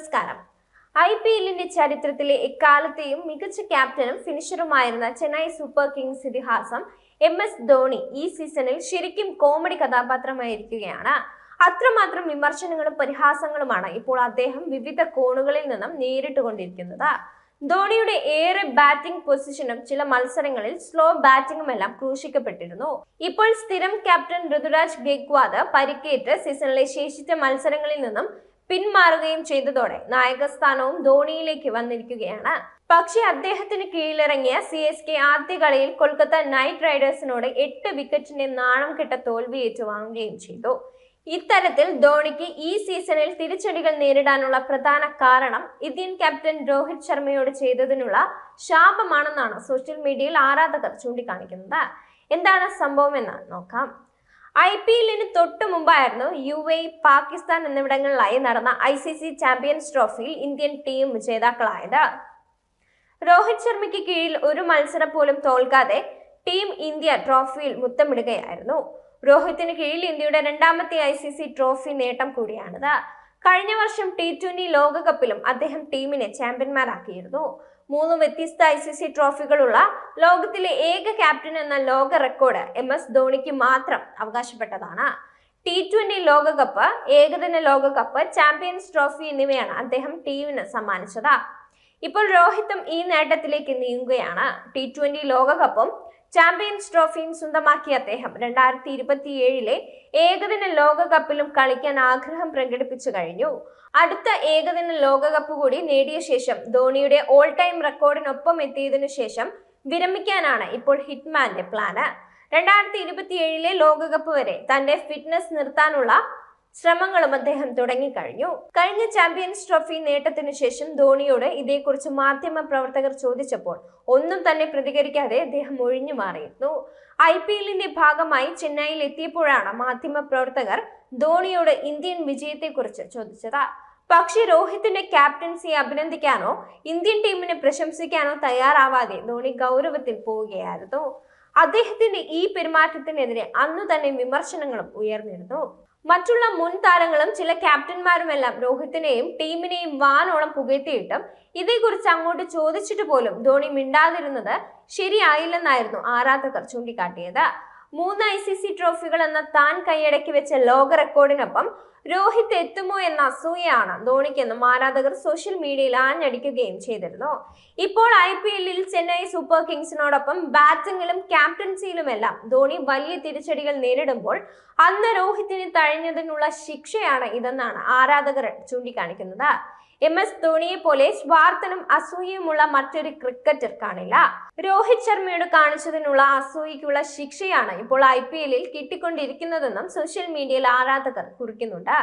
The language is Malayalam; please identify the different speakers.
Speaker 1: നമസ്കാരം. ഐ പി എല്ലിന്റെ ചരിത്രത്തിലെ എക്കാലത്തെയും മികച്ച ക്യാപ്റ്റനും ഫിനിഷറുമായിരുന്ന ചെന്നൈ സൂപ്പർ കിങ്സ് ഇതിഹാസം എം എസ് ധോണി ഈ സീസണിൽ ശരിക്കും കോമഡി കഥാപാത്രമായിരിക്കുകയാണ്. അത്രമാത്രം വിമർശനങ്ങളും പരിഹാസങ്ങളുമാണ് ഇപ്പോൾ അദ്ദേഹം വിവിധ കോണുകളിൽ നിന്നും നേരിട്ടുകൊണ്ടിരിക്കുന്നത്. ധോണിയുടെ ഏറെ ബാറ്റിംഗ് പൊസിഷനും ചില മത്സരങ്ങളിൽ സ്ലോ ബാറ്റിംഗും എല്ലാം ക്രൂശിക്കപ്പെട്ടിരുന്നു. ഇപ്പോൾ സ്ഥിരം ക്യാപ്റ്റൻ ഋതുരാജ് ഗെഗ്വാദ് പരിക്കേറ്റ് സീസണിലെ ശേഷിച്ച മത്സരങ്ങളിൽ നിന്നും പിന്മാറുകയും ചെയ്തതോടെ നായകസ്ഥാനവും ധോണിയിലേക്ക് വന്നിരിക്കുകയാണ്. പക്ഷേ അദ്ദേഹത്തിന് കീഴിലിറങ്ങിയ സി എസ് കെ ആദ്യ കളിയിൽ കൊൽക്കത്ത നൈറ്റ് റൈഡേഴ്സിനോട് എട്ട് വിക്കറ്റിന്റെ നാണം കിട്ട തോൽവി ഏറ്റുവാങ്ങുകയും ചെയ്തു. ഇത്തരത്തിൽ ധോണിക്ക് ഈ സീസണിൽ തിരിച്ചടികൾ നേരിടാനുള്ള പ്രധാന കാരണം ഇന്ത്യൻ ക്യാപ്റ്റൻ രോഹിത് ശർമ്മയോട് ചെയ്തതിനുള്ള ശാപമാണെന്നാണ് സോഷ്യൽ മീഡിയയിൽ ആരാധകർ ചൂണ്ടിക്കാണിക്കുന്നത്. എന്താണ് സംഭവം എന്ന് നോക്കാം. ഐ പി എല്ലിന് തൊട്ടു മുമ്പായിരുന്നു യു എ പാകിസ്ഥാൻ എന്നിവിടങ്ങളിലായി നടന്ന ഐ സി സി ചാമ്പ്യൻസ് ട്രോഫിയിൽ ഇന്ത്യൻ ടീം ജേതാക്കളായത്. രോഹിത് ശർമ്മയ്ക്ക് കീഴിൽ ഒരു മത്സരം പോലും തോൽക്കാതെ ടീം ഇന്ത്യ ട്രോഫിയിൽ മുത്തമിടുകയായിരുന്നു. രോഹിത്തിന് കീഴിൽ ഇന്ത്യയുടെ രണ്ടാമത്തെ ഐ സി സി ട്രോഫി നേട്ടം കൂടിയാണിത്. കഴിഞ്ഞ വർഷം ടി ട്വന്റി ലോകകപ്പിലും അദ്ദേഹം ടീമിനെ ചാമ്പ്യന്മാരാക്കിയിരുന്നു. മൂന്ന് വ്യത്യസ്ത ഐ സി സി ട്രോഫികളുള്ള ലോകത്തിലെ ഏക ക്യാപ്റ്റൻ എന്ന ലോക റെക്കോർഡ് എം എസ് ധോണിക്ക് മാത്രം അവകാശപ്പെട്ടതാണ്. ടി ട്വന്റി ലോകകപ്പ് ഏകദിന ലോകകപ്പ് ചാമ്പ്യൻസ് ട്രോഫി എന്നിവയാണ് അദ്ദേഹം ടീമിന് സമ്മാനിച്ചത്. ഇപ്പോൾ രോഹിത്തും ഈ നേട്ടത്തിലേക്ക് നീങ്ങുകയാണ്. ടി ട്വന്റി ലോകകപ്പും ചാമ്പ്യൻസ് ട്രോഫിയും സ്വന്തമാക്കിയ അദ്ദേഹം. രണ്ടായിരത്തി ഇരുപത്തിയേഴിലെ ഏകദിന ലോകകപ്പിലും കളിക്കാൻ ആഗ്രഹം പ്രകടിപ്പിച്ചു കഴിഞ്ഞു. അടുത്ത ഏകദിന ലോകകപ്പ് കൂടി നേടിയ ശേഷം ധോണിയുടെ ഓൾ ടൈം റെക്കോർഡിനൊപ്പം എത്തിയതിനു ശേഷം വിരമിക്കാനാണ് ഇപ്പോൾ ഹിറ്റ്മാന്റെ പ്ലാന് രണ്ടായിരത്തി ഇരുപത്തിയേഴിലെ ലോകകപ്പ് വരെ തന്റെ ഫിറ്റ്നസ് നിർത്താനുള്ള ശ്രമങ്ങളും അദ്ദേഹം തുടങ്ങിക്കഴിഞ്ഞു. കഴിഞ്ഞ ചാമ്പ്യൻസ് ട്രോഫി നേട്ടത്തിനു ശേഷം ധോണിയോട് ഇതേക്കുറിച്ച് മാധ്യമ പ്രവർത്തകർ ചോദിച്ചപ്പോൾ ഒന്നും തന്നെ പ്രതികരിക്കാതെ അദ്ദേഹം ഒഴിഞ്ഞു മാറിയിരുന്നു. ഐ പി എല്ലിന്റെ ഭാഗമായി ചെന്നൈയിൽ എത്തിയപ്പോഴാണ് മാധ്യമ പ്രവർത്തകർ ധോണിയോട് ഇന്ത്യൻ വിജയത്തെക്കുറിച്ച് ചോദിച്ചത്. പക്ഷേ രോഹിത്തിന്റെ ക്യാപ്റ്റൻസിയെ അഭിനന്ദിക്കാനോ ഇന്ത്യൻ ടീമിനെ പ്രശംസിക്കാനോ തയ്യാറാവാതെ ധോണി ഗൗരവത്തിൽ പോവുകയായിരുന്നു. അദ്ദേഹത്തിന്റെ ഈ പെരുമാറ്റത്തിനെതിരെ അന്നു തന്നെ വിമർശനങ്ങളും ഉയർന്നിരുന്നു. മറ്റുള്ള മുൻ താരങ്ങളും ചില ക്യാപ്റ്റന്മാരുമെല്ലാം രോഹിത്തിനെയും ടീമിനെയും വാനോളം പുകഴ്ത്തിയിട്ടും ഇതേക്കുറിച്ച് അങ്ങോട്ട് ചോദിച്ചിട്ട് പോലും ധോണി മിണ്ടാതിരുന്നത് ശരിയായില്ലെന്നായിരുന്നു ആരാധകർ ചൂണ്ടിക്കാട്ടിയത്. മൂന്ന് ഐ സി സി ട്രോഫികൾ എന്ന താൻ കൈയടക്കി വെച്ച ലോക റെക്കോർഡിനൊപ്പം രോഹിത് എത്തുമോ എന്ന അസൂയയാണ് ധോണിക്കെന്നും ആരാധകർ സോഷ്യൽ മീഡിയയിൽ ആഞ്ഞടിക്കുകയും ചെയ്തിരുന്നു. ഇപ്പോൾ ഐ പി എല്ലിൽ ചെന്നൈ സൂപ്പർ കിങ്സിനോടൊപ്പം ബാറ്റിംഗിലും ക്യാപ്റ്റൻസിയിലുമെല്ലാം ധോണി വലിയ തിരിച്ചടികൾ നേരിടുമ്പോൾ അന്ന് രോഹിത്തിന് തഴഞ്ഞതിനുള്ള ശിക്ഷയാണ് ഇതെന്നാണ് ആരാധകർ ചൂണ്ടിക്കാണിക്കുന്നത്. എം എസ് ധോണിയെ പോലെ സ്വാർത്ഥനും അസൂയയുമുള്ള മറ്റൊരു ക്രിക്കറ്റർ കാണില്ല. രോഹിത് ശർമ്മയോട് കാണിച്ചതിനുള്ള അസൂയക്കുള്ള ശിക്ഷയാണ് ഇപ്പോൾ ഐ പി എല്ലിൽ കിട്ടിക്കൊണ്ടിരിക്കുന്നതെന്നും സോഷ്യൽ മീഡിയയിൽ ആരാധകർ കുറിക്കുന്നുണ്ട്.